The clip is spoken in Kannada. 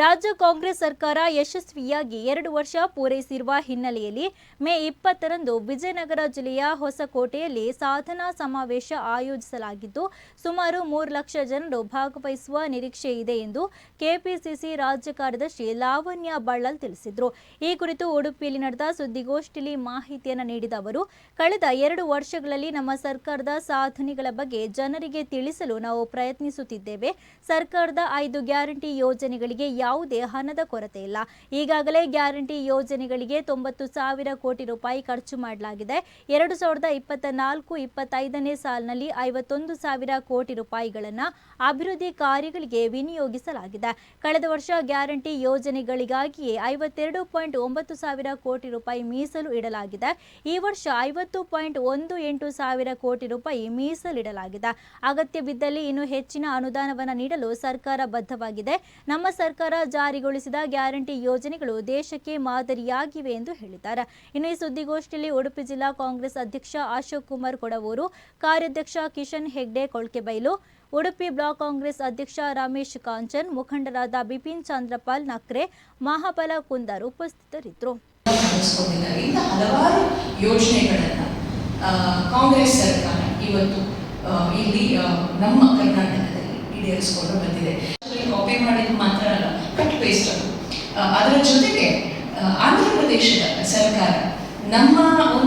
ರಾಜ್ಯ ಕಾಂಗ್ರೆಸ್ ಸರ್ಕಾರ ಯಶಸ್ವಿಯಾಗಿ ಎರಡು ವರ್ಷ ಪೂರೈಸಿರುವ ಹಿನ್ನೆಲೆಯಲ್ಲಿ ಮೇ ಇಪ್ಪತ್ತರಂದು ವಿಜಯನಗರ ಜಿಲ್ಲೆಯ ಹೊಸಕೋಟೆಯಲ್ಲಿ ಸಾಧನಾ ಸಮಾವೇಶ ಆಯೋಜಿಸಲಾಗಿದ್ದು, ಸುಮಾರು ಮೂರು ಲಕ್ಷ ಜನರು ಭಾಗವಹಿಸುವ ನಿರೀಕ್ಷೆ ಇದೆ ಎಂದು ಕೆಪಿಸಿಸಿ ರಾಜ್ಯ ಕಾರ್ಯದರ್ಶಿ ಲಾವಣ್ಯ ಬಳ್ಳಲ್ ತಿಳಿಸಿದರು. ಈ ಕುರಿತು ಉಡುಪಿಯಲ್ಲಿ ನಡೆದ ಸುದ್ದಿಗೋಷ್ಠಿಯಲ್ಲಿ ಮಾಹಿತಿಯನ್ನು ನೀಡಿದ ಅವರು, ಕಳೆದ ಎರಡು ವರ್ಷಗಳಲ್ಲಿ ನಮ್ಮ ಸರ್ಕಾರದ ಸಾಧನೆಗಳ ಬಗ್ಗೆ ಜನರಿಗೆ ತಿಳಿಸಲು ನಾವು ಪ್ರಯತ್ನಿಸುತ್ತಿದ್ದೇವೆ. ಸರ್ಕಾರದ ಐದು ಗ್ಯಾರಂಟಿ ಯೋಜನೆಗಳಿಗೆ ಯಾವುದೇ ಹಣದ ಕೊರತೆ ಇಲ್ಲ. ಈಗಾಗಲೇ ಗ್ಯಾರಂಟಿ ಯೋಜನೆಗಳಿಗೆ ತೊಂಬತ್ತು ಸಾವಿರ ಕೋಟಿ ರೂಪಾಯಿ ಖರ್ಚು ಮಾಡಲಾಗಿದೆ. ಎರಡು ಸಾವಿರದ ಇಪ್ಪತ್ತ ನಾಲ್ಕು, ಇಪ್ಪತ್ತೈದನೇ ಸಾಲಿನಲ್ಲಿ ಐವತ್ತೊಂದು ಸಾವಿರ ಕೋಟಿ ರೂಪಾಯಿಗಳನ್ನು ಅಭಿವೃದ್ಧಿ ಕಾರ್ಯಗಳಿಗೆ ವಿನಿಯೋಗಿಸಲಾಗಿದೆ. ಕಳೆದ ವರ್ಷ ಗ್ಯಾರಂಟಿ ಯೋಜನೆಗಳಿಗಾಗಿಯೇ ಐವತ್ತೆರಡು ಪಾಯಿಂಟ್ ಒಂಬತ್ತು ಸಾವಿರ ಕೋಟಿ ರೂಪಾಯಿ ಮೀಸಲು ಇಡಲಾಗಿದೆ. ಈ ವರ್ಷ ಐವತ್ತು ಪಾಯಿಂಟ್ ಒಂದು ಎಂಟು ಸಾವಿರ ಕೋಟಿ ರೂಪಾಯಿ ಮೀಸಲಿಡಲಾಗಿದೆ. ಅಗತ್ಯ ಬಿದ್ದಲ್ಲಿ ಇನ್ನು ಹೆಚ್ಚಿನ ಅನುದಾನವನ್ನು ನೀಡಲು ಸರ್ಕಾರ ಬದ್ಧವಾಗಿದೆ. ನಮ್ಮ ಸರ್ಕಾರ ಜಾರಿಗೊಳಿಸಿದ ಗ್ಯಾರಂಟಿ ಯೋಜನೆಗಳು ದೇಶಕ್ಕೆ ಮಾದರಿಯಾಗಿವೆ ಎಂದು ಹೇಳಿದ್ದಾರೆ. ಇನ್ನು ಈ ಸುದ್ದಿಗೋಷ್ಠಿಯಲ್ಲಿ ಉಡುಪಿ ಜಿಲ್ಲಾ ಕಾಂಗ್ರೆಸ್ ಅಧ್ಯಕ್ಷ ಅಶೋಕ್ ಕುಮಾರ್ ಕೊಡವೂರು, ಕಾರ್ಯಾಧ್ಯಕ್ಷ ಕಿಶನ್ ಹೆಗ್ಡೆ ಕೊಳ್ಕೆಬೈಲು ಉಡುಪಿ ಬ್ಲಾಕ್ ಕಾಂಗ್ರೆಸ್ ಅಧ್ಯಕ್ಷ ರಮೇಶ್ ಕಾಂಚನ್, ಮುಖಂಡರಾದ ಬಿಪಿನ್ ಚಂದ್ರಪಾಲ್ ನಕ್ರೆ, ಮಹಾಬಲ ಕುಂದರ್ ಉಪಸ್ಥಿತರಿದ್ದರು. ಸರ್ಕಾರ ಇವತ್ತು ಇಲ್ಲಿ ನಮ್ಮ ಕರ್ನಾಟಕದಲ್ಲಿ ಈಡೇರಿಸಿಕೊಂಡು ಬಂದಿದೆ. ಕಾಪಿ ಮಾಡಿದ್ದು ಮಾತ್ರ ಅಲ್ಲ ಕಟ್ ಪೇಸ್ಟ್ ಅದು. ಅದರ ಜೊತೆಗೆ ಆಂಧ್ರ ಪ್ರದೇಶದ ಸರ್ಕಾರ ನಮ್ಮ ಒಂದು